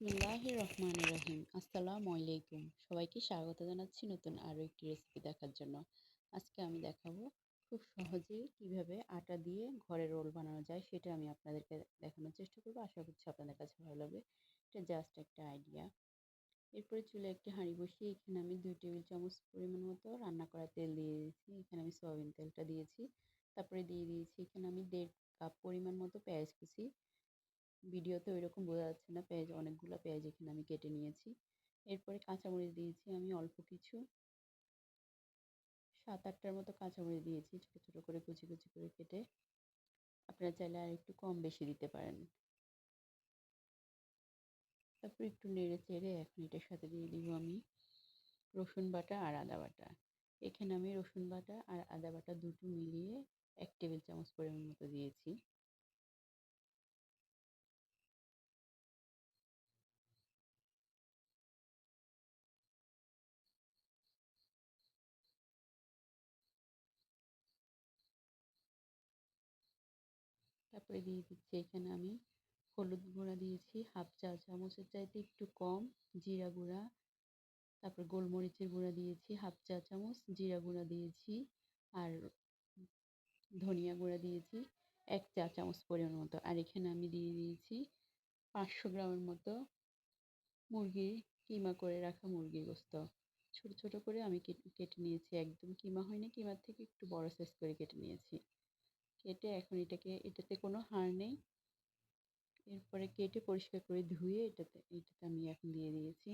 বিসমিল্লাহির রহমানির রহিম। আসসালামু আলাইকুম। সবাইকে স্বাগত জানাচ্ছি নতুন আরও একটি রেসিপি দেখার জন্য। আজকে আমি দেখাবো খুব সহজেই কীভাবে আটা দিয়ে ঘরে রোল বানানো যায় সেটা আমি আপনাদেরকে দেখানোর চেষ্টা করব। আশা করছি আপনাদের কাছে ভালো লাগবে। এটা জাস্ট একটা আইডিয়া এরপরে চুলে একটি হাঁড়ি বসিয়ে এখানে আমি দুই টেবিল চামচ পরিমাণ মতো রান্না করা তেল দিয়ে দিয়েছি। এখানে আমি সয়াবিন তেলটা দিয়েছি। তারপরে দিয়ে দিয়েছি এখানে আমি দেড় কাপ পরিমাণ মতো পেঁয়াজ কুচি ভিডিওতে ওই রকম বোঝা যাচ্ছে না, পেঁয়াজ, অনেকগুলো পেঁয়াজ এখানে আমি কেটে নিয়েছি। এরপরে কাঁচামরিচ দিয়েছি, আমি অল্প কিছু। সাত আটটার মতো কাঁচামরিচ দিয়েছি, ছোটো ছোটো করে কুচি কুচি করে কেটে। আপনারা চাইলে আর একটু কম বেশি দিতে পারেন। তারপর একটু নেড়ে চেড়ে এখন এটার সাথে দিয়ে দিব আমি রসুন বাটা আর আদা বাটা। এখানে আমি রসুন বাটা আর আদা বাটা দুটো মিলিয়ে এক টেবিল চামচ পরিমাণ মতো দিয়েছি। তারপরে দিয়ে দিচ্ছি। এখানে আমি হলুদ গুঁড়া দিয়েছি, হাফ চা চামচের চাইতে একটু কম জিরা গুঁড়া, তারপর গোলমরিচের গুঁড়া দিয়েছি, হাফ চা চামচ জিরা গুঁড়া দিয়েছি আর ধনিয়া গুঁড়া দিয়েছি, এক চা চামচ পরিমাণ মতো। আর এখানে আমি দিয়ে দিয়েছি পাঁচশো গ্রামের মতো মুরগির কিমা করে রাখা মুরগির গোস্ত। ছোট ছোট করে আমি কেটে নিয়েছি। একদম কিমা হয়নি, কিমার থেকে একটু বড় সাইজ করে কেটে নিয়েছি। কেটে এখন এটাকে, এটাতে কোনো হাড় নেই। এরপরে কেটে পরিষ্কার করে ধুয়ে এটাতে এটাতে আমি এখন দিয়ে দিয়েছি।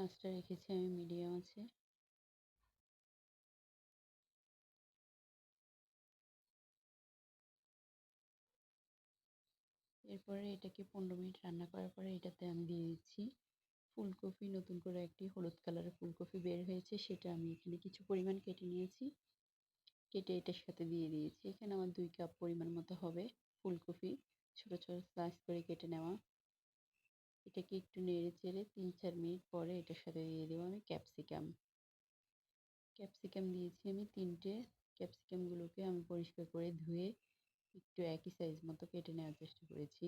আঁচটা রেখেছি আমি মিডিয়াম আছে এরপরে এটাকে পনেরো মিনিট রান্না করার পরে এটাতে আমি দিয়ে দিচ্ছি। ফুলকপি, নতুন করে একটি হলুদ কালারের ফুলকপি বের হয়েছে, সেটা আমি এখানে কিছু পরিমাণ কেটে নিয়েছি। কেটে এটার সাথে দিয়ে দিয়েছি। এখানে আমার দুই কাপ পরিমাণ মতো হবে ফুলকপি, ছোট ছোট স্লাইস করে কেটে নেওয়া। এটাকে একটু নেড়ে চেড়ে তিন, চার মিনিট পরে এটার সাথে দিয়ে দেবো আমি ক্যাপসিকাম। ক্যাপসিকাম দিয়েছি আমি তিনটে। ক্যাপসিকামগুলোকে আমি পরিষ্কার করে ধুয়ে একটু একই সাইজ মতো কেটে নেওয়ার চেষ্টা করেছি।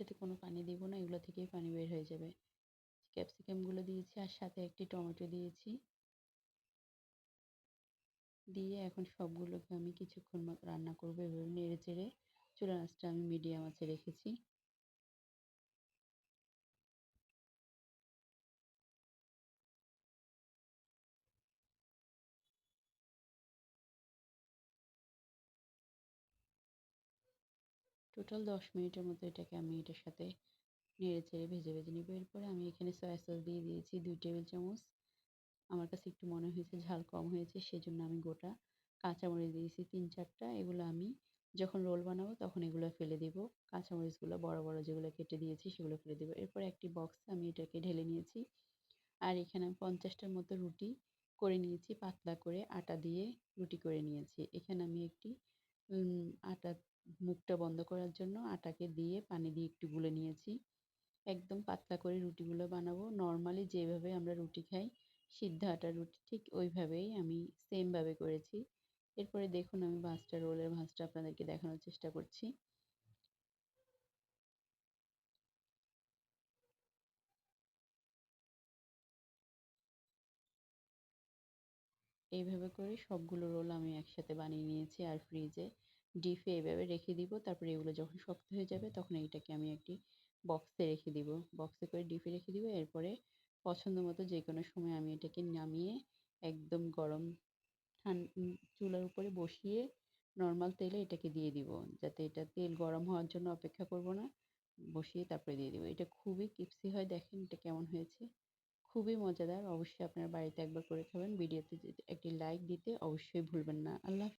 এটাতে কোনো পানি দেবো না, এগুলো থেকেই পানি বের হয়ে যাবে। ক্যাপসিকামগুলো দিয়েছি আর সাথে একটি টমেটো দিয়েছি। দিয়ে এখন সবগুলোকে আমি কিছুক্ষণ রান্না করব এভাবে নেড়ে চেড়ে। চুলা আঁচটা আমি মিডিয়াম আঁচে রেখেছি। টোটাল দশ মিনিটের মতো এটাকে আমি এটার সাথে নেড়ে চেড়ে ভেজে ভেজে নেব। এরপরে আমি এখানে সয়া সস দিয়ে দিয়েছি দুই টেবিল চামচ। আমার কাছে একটু মনে হয়েছে ঝাল কম হয়েছে, সেজন্য আমি গোটা কাঁচামরিচ দিয়েছি তিন চারটা। এগুলো আমি যখন রোল বানাবো তখন এগুলো ফেলে দেব। কাঁচামরিচগুলো, বড় বড় যেগুলো কেটে দিয়েছি সেগুলো ফেলে দেবো। এরপর একটি বক্সে আমি এটাকে ঢেলে নিয়েছি। আর এখানে আমি পঞ্চাশটার মতো রুটি করে নিয়েছি, পাতলা করে আটা দিয়ে রুটি করে নিয়েছি। এখানে আমি একটি আটা মুখটা বন্ধ করার জন্য আটাকে দিয়ে পানি দিয়ে একটু গুলে নিয়েছি। একদম পাতলা করে রুটিগুলো বানাবো। নর্মালি যেভাবে আমরা রুটি খাই, সিদ্ধ আটার রুটি ঠিক ওইভাবেই আমি সেমভাবে করেছি। এরপরে দেখুন আমি ভাঁজটা রোলের ভাঁজটা আপনাদেরকে দেখানোর চেষ্টা করছি। এইভাবে করে সবগুলো রোল আমি একসাথে বানিয়ে নিয়েছি আর ফ্রিজে ডিপে এভাবে রেখে দিব। তারপরে এগুলো যখন শক্ত হয়ে যাবে তখন এইটাকে আমি একটি বক্সে রেখে দিব। বক্সে করে ডিপে রেখে দিব। এরপরে পছন্দ মতো যে কোনো সময় আমি এটাকে নামিয়ে একদম গরম চুলার উপরে বসিয়ে নর্মাল তেলে এটাকে দিয়ে দিব। যাতে এটা তেল গরম হওয়ার জন্য অপেক্ষা করব না। বসিয়ে তারপরে দিয়ে দিব। এটা খুবই কিপসি হয় দেখেন এটা কেমন হয়েছে। খুবই মজাদার। অবশ্যই আপনার বাড়িতে একবার করে খাবেন। ভিডিওতে একটি লাইক দিতে অবশ্যই ভুলবেন না। আল্লাহ